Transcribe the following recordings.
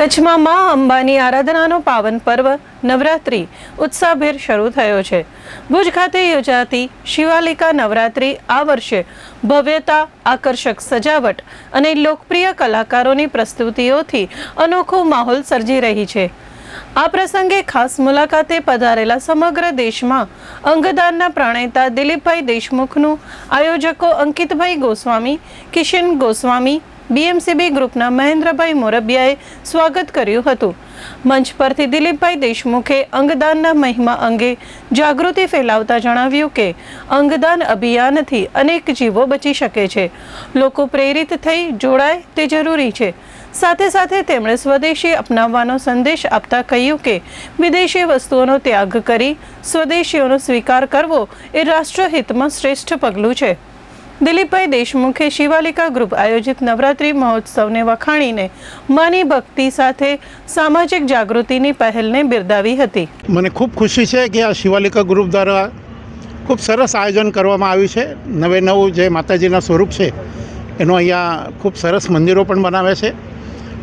કચ્છમાં મા અંબાની આરાધનાનો પાવન પર્વ નવરાત્રિ ઉત્સાહભેર શરૂ થયો છે. ભુજ ખાતે યોજાતી શિવાલિકા નવરાત્રિ આ વર્ષે ભવ્યતા, આકર્ષક સજાવટ અને લોકપ્રિય કલાકારોની પ્રસ્તુતિઓથી અનોખો માહોલ સર્જી રહી છે. આ પ્રસંગે ખાસ મુલાકાતે પધારેલા સમગ્ર દેશમાં અંગદાનના પ્રણેતા દિલીપભાઈ દેશમુખનું આયોજકો અંકિતભાઈ ગોસ્વામી, કિશન ગોસ્વામી બીએમસીબી ગ્રુપના મહેન્દ્રભાઈ મોરબિયાએ સ્વાગત કર્યું હતું. મંચ પરથી દિલીપભાઈ દેશમુખે અંગદાનના મહિમા અંગે જાગૃતિ ફેલાવતા જણાવ્યું કે, અંગદાન અભિયાનથી અનેક જીવો બચી શકે છે. લોકો પ્રેરિત થઈ જોડાય તે જરૂરી છે. સાથે સાથે તેમણે સ્વદેશી અપનાવવાનો સંદેશ આપતા કહ્યું કે, વિદેશી વસ્તુઓનો ત્યાગ કરી સ્વદેશીઓનો સ્વીકાર કરવો એ રાષ્ટ્રહિતમાં શ્રેષ્ઠ પગલું છે. દિલીપભાઈ દેશમુખે શિવાલિકા ગ્રુપ આયોજિત નવરાત્રિ મહોત્સવને વખાણીને માની ભક્તિ સાથે સામાજિક જાગૃતિની પહેલને બિરદાવી હતી. મને ખૂબ ખુશી છે કે આ શિવાલિકા ગ્રુપ દ્વારા ખૂબ સરસ આયોજન કરવામાં આવ્યું છે. નવે નવું જે માતાજીના સ્વરૂપ છે, એનું અહીંયા ખૂબ સરસ મંદિરો પણ બનાવે છે.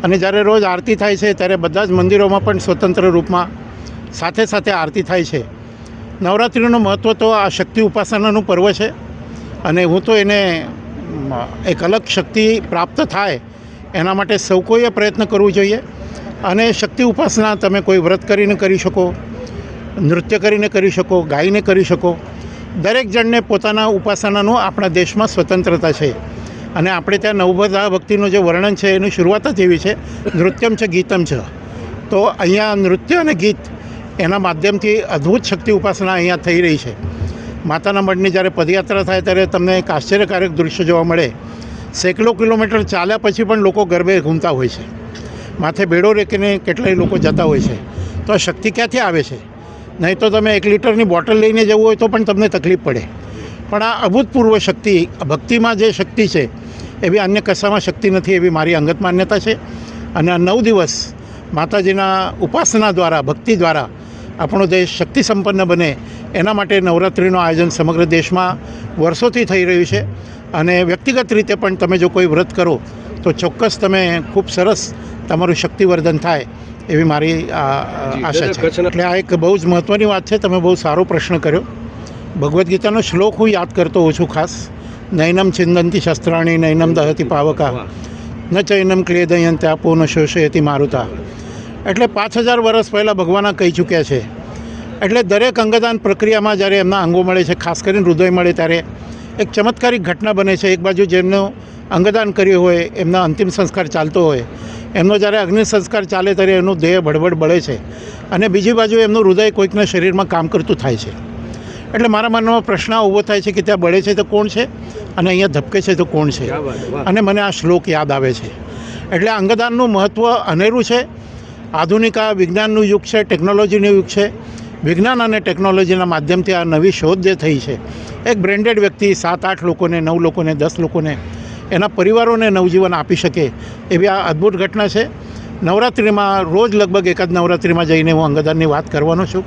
અને જ્યારે રોજ આરતી થાય છે, ત્યારે બધા જ મંદિરોમાં પણ સ્વતંત્ર રૂપમાં સાથે સાથે આરતી થાય છે. નવરાત્રિનું મહત્ત્વ તો આ શક્તિ ઉપાસનાનું પર્વ છે. અને હું તો એને એક અલગ શક્તિ પ્રાપ્ત થાય એના માટે સૌ કોઈએ પ્રયત્ન કરવું જોઈએ. અને શક્તિ ઉપાસના તમે કોઈ વ્રત કરીને કરી શકો, નૃત્ય કરીને કરી શકો, ગાઈને કરી શકો. દરેક જણને પોતાના ઉપાસનાનું આપણા દેશમાં સ્વતંત્રતા છે. અને આપણે ત્યાં નવબધા ભક્તિનું જે વર્ણન છે એની શરૂઆત જ એવી છે, નૃત્યમ છે, ગીતમ છે. તો અહીંયા નૃત્ય અને ગીત એના માધ્યમથી અદ્ભુત શક્તિ ઉપાસના અહીંયા થઈ રહી છે. માતાના મઢની જ્યારે પદયાત્રા થાય ત્યારે તમને એક આશ્ચર્યકારક દૃશ્ય જોવા મળે. સેંકડો કિલોમીટર ચાલ્યા પછી પણ લોકો ગરબે ઘૂમતા હોય છે. માથે બેડો રેકીને કેટલાય લોકો જતા હોય છે. તો આ શક્તિ ક્યાંથી આવે છે? નહીં તો તમે એક લીટરની બોટલ લઈને જવું હોય તો પણ તમને તકલીફ પડે. પણ આ અભૂતપૂર્વ શક્તિ ભક્તિમાં જે શક્તિ છે, એવી અન્ય કશામાં શક્તિ નથી એવી મારી અંગત માન્યતા છે. અને આ નવ દિવસ માતાજીના ઉપાસના દ્વારા, ભક્તિ દ્વારા આપણો દેશ શક્તિ સંપન્ન બને એના માટે નવરાત્રિનું આયોજન સમગ્ર દેશમાં વર્ષોથી થઈ રહ્યું છે. અને વ્યક્તિગત રીતે પણ તમે જો કોઈ વ્રત કરો તો ચોક્કસ તમે ખૂબ સરસ તમારું શક્તિવર્ધન થાય એવી મારી આશા છે. એટલે આ એક બહુ જ મહત્ત્વની વાત છે તમે બહુ સારો પ્રશ્ન કર્યો. ભગવદ્ ગીતાનો શ્લોક હું યાદ કરતો હોઉં છું ખાસ. નૈનમ છિંદંતી શસ્ત્રાણી નૈનમ દહતી પાવકા. ન ચૈનમ ક્લેદયંત આપો ન શોષયતી મારુતા. એટલે પાંચ હજાર વર્ષ પહેલાં ભગવાન કહી ચૂક્યા છે એટલે દરેક અંગદાન પ્રક્રિયામાં જ્યારે એમના અંગો મળે છે ખાસ કરીને હૃદય મળે ત્યારે એક ચમત્કારિક ઘટના બને છે. એક બાજુ જેમનું અંગદાન કર્યું હોય એમના અંતિમ સંસ્કાર ચાલતો હોય એમનો જ્યારે અગ્નિ સંસ્કાર ચાલે ત્યારે એનું દેહ બળબડ બળે છે અને બીજી બાજુ એમનું હૃદય કોઈકના શરીરમાં કામ કરતું થાય છે. એટલે મારા મનમાં પ્રશ્ન ઊભો થાય છે કે ત્યાં બળે છે તો કોણ છે અને અહીંયા ધબકે છે તો કોણ છે. અને મને આ શ્લોક યાદ આવે છે. એટલે અંગદાનનું મહત્ત્વ અનેરું છે. આધુનિક આ વિજ્ઞાનનું યુગ છે ટેકનોલોજીનું યુગ છે. વિજ્ઞાન અને ટેકનોલોજીના માધ્યમથી આ નવી શોધ જે થઈ છે, એક બ્રેન્ડેડ વ્યક્તિ સાત આઠ લોકોને, નવ લોકોને, દસ લોકોને, એના પરિવારોને નવજીવન આપી શકે એવી આ અદ્ભુત ઘટના છે. નવરાત્રિમાં રોજ લગભગ એકાદ નવરાત્રિમાં જઈને હું અંગદાનની વાત કરવાનો છું.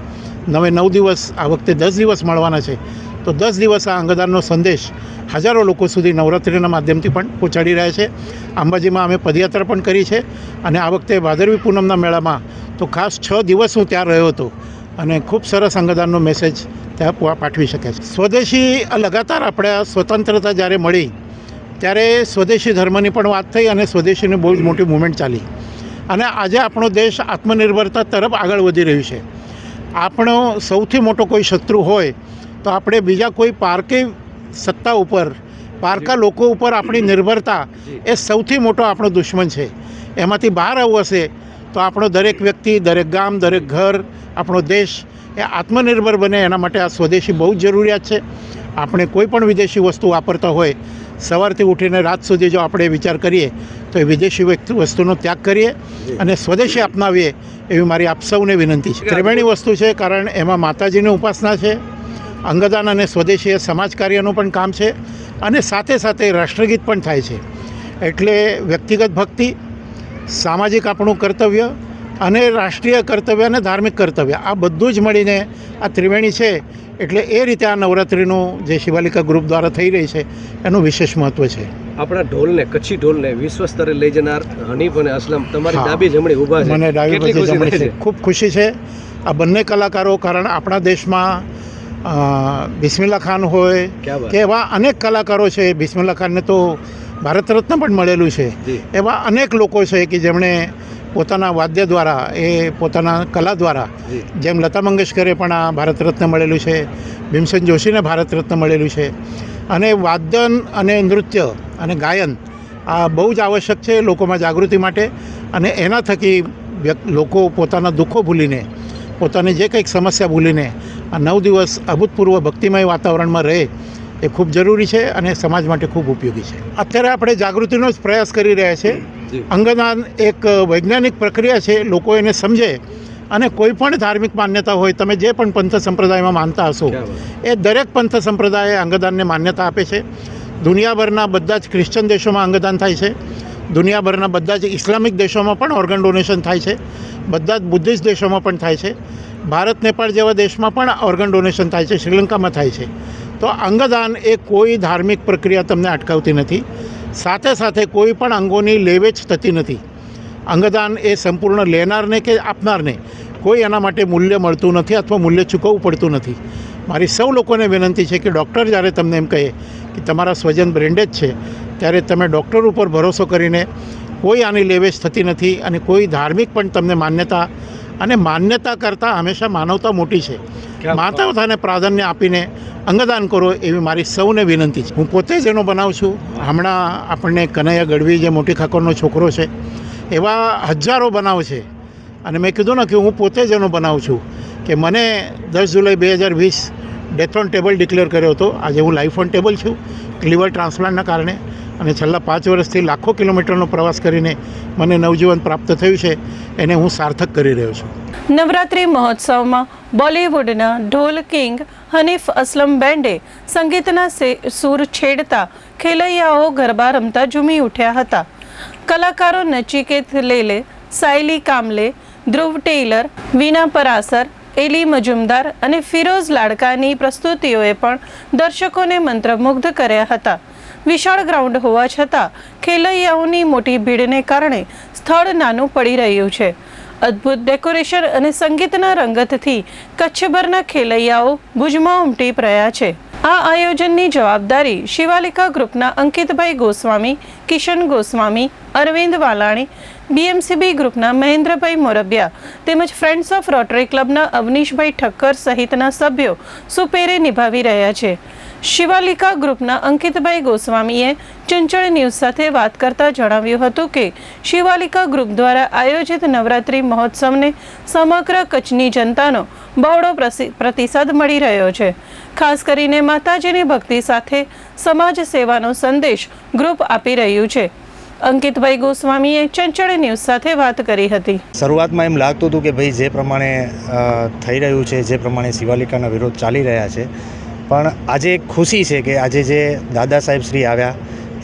નવે નવ દિવસ આ વખતે દસ દિવસ મળવાના છે. તો દસ દિવસ આ અંગદાનનો સંદેશ હજારો લોકો સુધી નવરાત્રિના માધ્યમથી પણ પહોંચાડી રહ્યા છે. અંબાજીમાં અમે પદયાત્રા પણ કરી છે અને આ વખતે ભાદરવી પૂનમના મેળામાં તો ખાસ છ દિવસ હું ત્યાં રહ્યો હતો. અને ખૂબ સરસ અંગદાનનો મેસેજ ત્યાં પાઠવી શકે છે. સ્વદેશી લગાતાર આપણે આ સ્વતંત્રતા જ્યારે મળી ત્યારે સ્વદેશી ધર્મની પણ વાત થઈ અને સ્વદેશીની બહુ જ મોટી મુવમેન્ટ ચાલી. અને આજે આપણો દેશ આત્મનિર્ભરતા તરફ આગળ વધી રહ્યું છે. આપણો સૌથી મોટો કોઈ શત્રુ હોય તો આપણે બીજા કોઈ પારકી સત્તા ઉપર પારકા લોકો ઉપર આપણી નિર્ભરતા એ સૌથી મોટો આપણો દુશ્મન છે. એમાંથી બહાર આવવું હશે તો આપણો દરેક વ્યક્તિ દરેક ગામ દરેક ઘર આપણો દેશ એ આત્મનિર્ભર બને. એના માટે આ સ્વદેશી બહુ જ જરૂરિયાત છે. આપણે કોઈ પણ વિદેશી વસ્તુ વાપરતા હોય સવારથી ઉઠીને રાત સુધી જો આપણે વિચાર કરીએ તો એ વિદેશી વસ્તુનો ત્યાગ કરીએ અને સ્વદેશી અપનાવીએ એવી મારી આપ સૌને વિનંતી છે. ત્રિવેણી વસ્તુ છે કારણ એમાં માતાજીની ઉપાસના છે અંગદાન અને સ્વદેશી એ સમાજ કાર્યનું પણ કામ છે અને સાથે સાથે રાષ્ટ્રગીત પણ થાય છે. એટલે વ્યક્તિગત ભક્તિ સામાજિક આપણું કર્તવ્ય અને રાષ્ટ્રીય કર્તવ્ય અને ધાર્મિક કર્તવ્ય. આ બધું જ મળીને આ ત્રિવેણી છે એટલે એ રીતે આ નવરાત્રિનું જે શિવાલિકા ગ્રુપ દ્વારા થઈ રહી છે એનું વિશેષ મહત્ત્વ છે. આપણા ઢોલને કચ્છી ઢોલને વિશ્વ સ્તરે લઈ જનાર હનીફ અને અસલમ તમારી ડાબી જમણી ઊભા છે. મને ડાબી પછી જમણી છે. ખૂબ ખુશી છે. આ બંને કલાકારો કારણ આપણા દેશમાં બિસ્મિલ્લા ખાન હોય કે એવા અનેક કલાકારો છે. બિસ્મિલ્લા ખાનને તો ભારત રત્ન પણ મળેલું છે. એવા અનેક લોકો છે કે જેમણે પોતાના વાદ્ય દ્વારા એ પોતાના કલા દ્વારા જેમ લતા મંગેશકરે પણ આ ભારત રત્ન મળેલું છે ભીમસેન જોશીને ભારત રત્ન મળેલું છે. અને વાદન અને નૃત્ય અને ગાયન આ બહુ જ આવશ્યક છે લોકોમાં જાગૃતિ માટે. અને એના થકી લોકો પોતાના દુઃખો ભૂલીને પોતાની જે કંઈક સમસ્યા ભૂલીને આ નવ દિવસ અભૂતપૂર્વ ભક્તિમય વાતાવરણમાં રહે એ ખૂબ જરૂરી છે અને સમાજ માટે ખૂબ ઉપયોગી છે. અત્યારે આપણે જાગૃતિનો જ પ્રયાસ કરી રહ્યા છે. અંગદાન એક વૈજ્ઞાનિક પ્રક્રિયા છે લોકો એને સમજે અને કોઈ પણ ધાર્મિક માન્યતા હોય તમે જે પણ પંથ સંપ્રદાયમાં માનતા હશો એ દરેક પંથ સંપ્રદાયે અંગદાનને માન્યતા આપે છે. દુનિયાભરના બધા જ ક્રિશ્ચન દેશોમાં અંગદાન થાય છે. દુનિયાભરના બધા જ ઇસ્લામિક દેશોમાં પણ ઓર્ગન ડોનેશન થાય છે. બધા જ બુદ્ધિસ્ટ દેશોમાં પણ થાય છે. ભારત નેપાળ જેવા દેશમાં પણ ઓર્ગન ડોનેશન થાય છે. શ્રીલંકામાં થાય છે. તો અંગદાન એ કોઈ ધાર્મિક પ્રક્રિયા તમને અટકાવતી નથી. સાથે સાથે કોઈ પણ અંગોની લેવેચ થતી નથી. અંગદાન એ સંપૂર્ણ લેનારને કે આપનારને કોઈ એના માટે મૂલ્ય મળતું નથી અથવા મૂલ્ય ચૂકવવું પડતું નથી. મારી સૌ લોકોને વિનંતી છે કે ડૉક્ટર જ્યારે તમને એમ કહે કે તમારા સ્વજન બ્રેન્ડેડ છે, ત્યારે તમે ડૉક્ટર ઉપર ભરોસો કરીને કોઈ આની લેવેચ થતી નથી અને કોઈ ધાર્મિક પણ તમને માન્યતા અને માન્યતા કરતાં હંમેશા માનવતા મોટી છે. માનવતાને પ્રાધાન્ય આપીને અંગદાન કરો એવી મારી સૌને વિનંતી છે. હું પોતે જ એનો બનાવું છું. હમણાં આપણને કનૈયા ગઢવી જે મોટી ખાકોરનો છોકરો છે એવા હજારો બનાવ છે. અને મેં કીધું ને કે હું પોતે જ એનો બનાવું છું કે મને દસ જુલાઈ બે હજાર વીસ ડેથ ઓન ટેબલ ડિક્લેર કર્યો હતો. આજે હું લાઈફ ઓન ટેબલ છું. લીવર ટ્રાન્સપ્લાન્ટના કારણે. અને છેલ્લા પાંચ વર્ષથી લાખો કિલોમીટરનો પ્રવાસ કરીને મને નવજીવન પ્રાપ્ત થયું છે, એને હું સાર્થક કરી રહ્યો છું. નવરાત્રિ મહોત્સવમાં બોલિવૂડના ઢોલ કિંગ હનીફ અસલમ બેન્ડે સંગીતના સૂર છેડતા ખેલૈયાઓ ગરબા રમતા ઝૂમી ઉઠ્યા હતા. કલાકારો નચિકેત લેલે સાયલી કામલે, ધ્રુવ ટેલર, વિના પરાસર, એલી મજુમદાર અને ફિરોઝ લાડકાની પ્રસ્તુતિઓએ પણ દર્શકોને મંત્રમુગ્ધ કર્યા હતા. વિશાળ ગ્રાઉન્ડ હોવા છતાં ખેલૈયાઓની મોટી ભીડને કારણે સ્થળ નાનું પડી રહ્યું છે. અદ્ભુત ડેકોરેશન અને સંગીતના રંગતથી કચ્છભરના ખેલૈયાઓ ભુજમાં ઉમટી રહ્યા છે. આ આયોજનની જવાબદારી શિવાલિકા ગ્રુપના અંકિતભાઈ ગોસ્વામી, કિશન ગોસ્વામી, અરવિંદ વાલાણી, બીએમસીબી ગ્રુપના મહેન્દ્રભાઈ મોરબિયા તેમજ ફ્રેન્ડ્સ ઓફ રોટરી ક્લબના અવનીશભાઈ ઠક્કર સહિતના સભ્યો સુપેરે નિભાવી રહ્યા છે. શિવાલિકા ગ્રુપના અંકિતભાઈ ગોસ્વામીએ ચંચળ ન્યૂઝ સાથે વાત કરતા જણાવ્યું હતું કે શિવાલિકા ગ્રુપ દ્વારા આયોજિત નવરાત્રિ મહોત્સવને સમગ્ર કચ્છની જનતાનો બહોળો પ્રતિસાદ મળી રહ્યો છે. ખાસ કરીને માતાજીની ભક્તિ સાથે સમાજ સેવાનો સંદેશ ગ્રુપ આપી રહ્યું છે. અંકિતભાઈ ગોસ્વામીએ ચંચળ ન્યૂઝ સાથે વાત કરી હતી. શરૂઆતમાં એમ લાગતું હતું કે ભાઈ જે પ્રમાણે થઈ રહ્યું છે, જે પ્રમાણે શિવાલિકાના વિરોધ ચાલી રહ્યા છે પણ આજે એક ખુશી છે કે આજે જે દાદા સાહેબ શ્રી આવ્યા,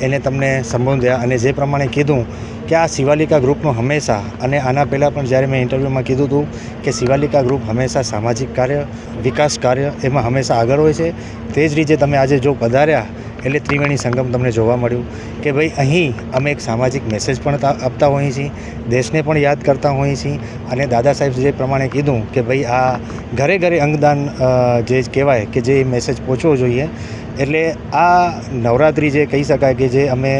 એને તમને સંબોધ્યા અને જે પ્રમાણે કીધું કે આ શિવાલિકા ગ્રુપનું હંમેશા અને આના પહેલાં પણ જ્યારે મેં ઇન્ટરવ્યૂમાં કીધું હતું કે શિવાલિકા ગ્રુપ હંમેશા સામાજિક કાર્ય, વિકાસ કાર્ય એમાં હંમેશા આગળ હોય છે, તે જ રીતે તમે આજે જો પધાર્યા એટલે ત્રિવેણી સંગમ તમને જોવા મળ્યું કે ભાઈ, અહીં અમે એક સામાજિક મેસેજ પણ આપતા હોઈએ છીએ, દેશને પણ યાદ કરતા હોઈએ છીએ અને દાદા સાહેબ જે પ્રમાણે કીધું કે ભાઈ, આ ઘરે ઘરે અંગદાન જે કહેવાય કે જે મેસેજ પહોંચવો જોઈએ, એટલે આ નવરાત્રિ જે કહી શકાય કે જે અમે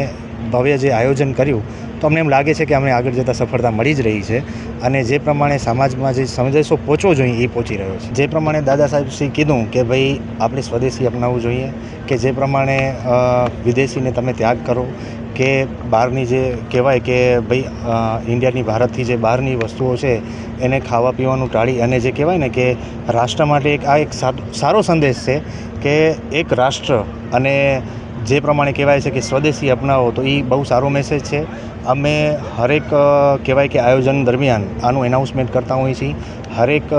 ભવ્ય જે આયોજન કર્યું, તો અમને એમ લાગે છે કે અમને આગળ જતાં સફળતા મળી જ રહી છે. અને જે પ્રમાણે સમાજમાં જે સંદેશો પહોંચવો જોઈએ એ પહોંચી રહ્યો છે. જે પ્રમાણે દાદા સાહેબ શ્રી કીધું કે ભાઈ આપણે સ્વદેશી અપનાવવું જોઈએ, કે જે પ્રમાણે વિદેશીને તમે ત્યાગ કરો, કે બહારની જે કહેવાય કે ભાઈ ઇન્ડિયાની ભારતથી જે બહારની વસ્તુઓ છે, એને ખાવા પીવાનું ટાળી અને જે કહેવાય ને કે રાષ્ટ્ર માટે એક, આ એક સારો સંદેશ છે કે એક રાષ્ટ્ર અને જે પ્રમાણે કહેવાય છે કે સ્વદેશી અપનાવો, તો એ બહુ સારો મેસેજ છે. અમે હરેક કહેવાય કે આયોજન દરમિયાન આનું એનાઉન્સમેન્ટ કરતા હોઈએ છીએ. હરેક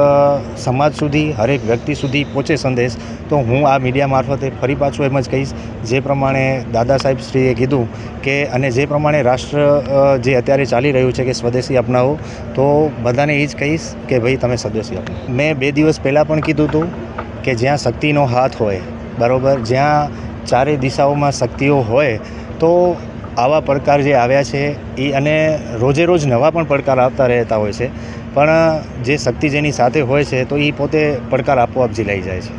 સમાજ સુધી, હરેક વ્યક્તિ સુધી પહોંચે સંદેશ. તો હું આ મીડિયા મારફતે ફરી પાછું એમ જ કહીશ. જે પ્રમાણે દાદા સાહેબ શ્રીએ કીધું કે, અને જે પ્રમાણે રાષ્ટ્ર જે અત્યારે ચાલી રહ્યું છે કે સ્વદેશી અપનાવો, તો બધાને એ જ કહીશ કે ભાઈ તમે સ્વદેશી અપનાવો. મેં બે દિવસ પહેલાં પણ કીધું હતું કે જ્યાં શક્તિનો હાથ હોય, બરાબર? જ્યાં ચારે દિશાઓમાં શક્તિઓ હોય, તો આવા પડકાર જે આવ્યા છે એ અને રોજે રોજ નવા પણ પડકાર આવતા રહેતા હોય છે. પણ જે શક્તિ જેની સાથે હોય છે, તો એ પોતે પડકાર આપોઆપ ઝીલાઈ જાય છે.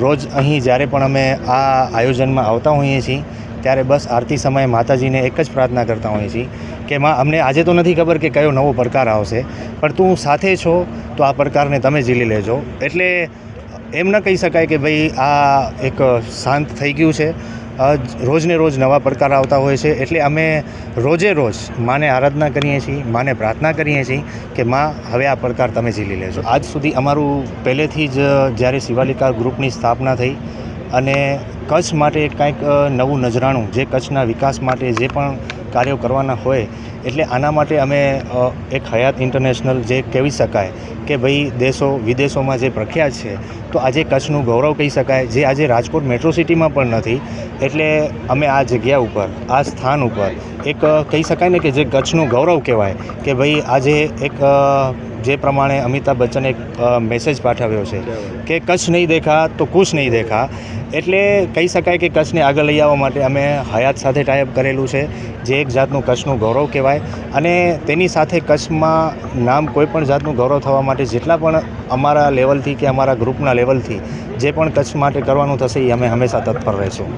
રોજ અહીં જ્યારે પણ અમે આ આયોજનમાં આવતા હોઈએ છીએ, ત્યારે બસ આરતી સમયે માતાજીને એક જ પ્રાર્થના કરતા હોઈએ છીએ કે, માં, અમને આજે તો નથી ખબર કે કયો નવો પડકાર આવશે, પણ તું સાથે છો, તો આ પડકારને તમે ઝીલી લેજો. એટલે એમ ન કહી શકાય કે ભાઈ આ એક શાંત થઈ ગયું છે. રોજને રોજ નવા પડકાર આવતા હોય છે. એટલે અમે રોજે રોજ માને આરાધના કરીએ છીએ, માને પ્રાર્થના કરીએ છીએ કે માં, હવે આ પડકાર તમે ઝીલી લેજો. આજ સુધી અમારું પહેલેથી જ જ્યારે શિવાલિકા ગ્રુપની સ્થાપના થઈ અને કચ્છ માટે કાંઈક નવું નજરાણું, જે કચ્છના વિકાસ માટે જે પણ કાર્યો કરવાના હોય એટલે આના માટે અમે એક હયાત ઇન્ટરનેશનલ જે કહેવી શકાય કે ભાઈ દેશો, વિદેશોમાં જે પ્રખ્યાત છે, તો આજે કચ્છનું ગૌરવ કહી શકાય. જે આજે રાજકોટ મેટ્રો સિટીમાં પણ નથી, એટલે અમે આ જગ્યા ઉપર, આ સ્થાન ઉપર એક કહી શકાય ને કે જે કચ્છનું ગૌરવ કહેવાય કે ભાઈ આજે એક જે પ્રમાણે અમિતાભ બચ્ચને એક મેસેજ પાઠવ્યો છે કે કચ્છ નહીં દેખા તો કુશ નહીં દેખા. એટલે કહી શકાય કે કચ્છને આગળ લઈ આવવા માટે અમે હયાત સાથે ટાઈપ કરેલું છે, જે એક જાતનું કચ્છનું ગૌરવ કહેવાય. અને તેની સાથે કચ્છમાં નામ કોઈ પણ જાતનું ગૌરવ થવા માટે જેટલા પણ અમારા લેવલથી કે અમારા ગ્રુપના લેવલથી જે પણ કચ્છ માટે કરવાનું થશે એ અમે હંમેશા તત્પર રહીશું.